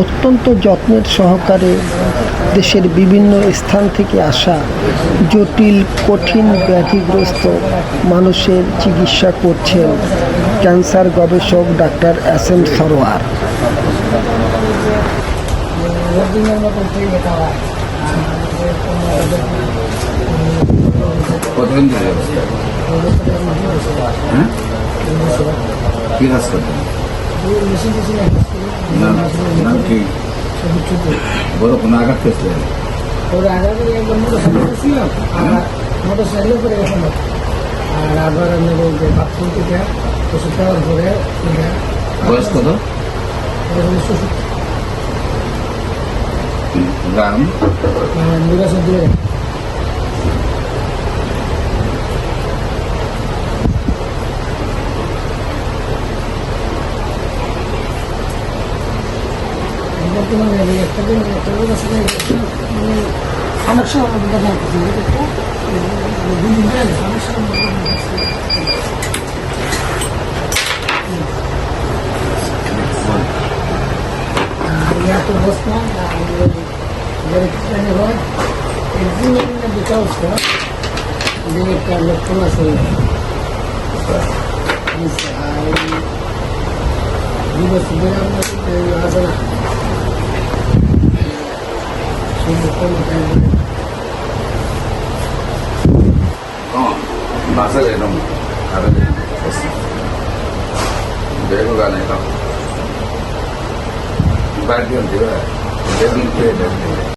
অত্যন্ত যত্নের সহকারে দেশের বিভিন্ন স্থান থেকে আসা জটিল, কঠিন ব্যাধিগ্রস্ত মানুষের চিকিৎসা করছেন ক্যান্সার গবেষক ডাক্তার এস এম সরোয়ার। হ্যাঁ? কি হাসপাতাল ওরা আগে একবার মোটরসাইকেল ছিল আর মোটরসাইকেল করে গেছিল আর আবার আমি যে বাথরুম থেকে ওষুধ খাওয়ার পরে বয়স কত? গ্রাম নির্বাচন বর্তমানে এই একটা দিন একটা দিন আসলে মানে সমস্যা দুদিন যায় সমস্যা অবস্থা হয় একদিন দুটা অবস্থা 어, 맛을 너무 다르게 됐어. 내부가 내가 발견되어 내부에 내부에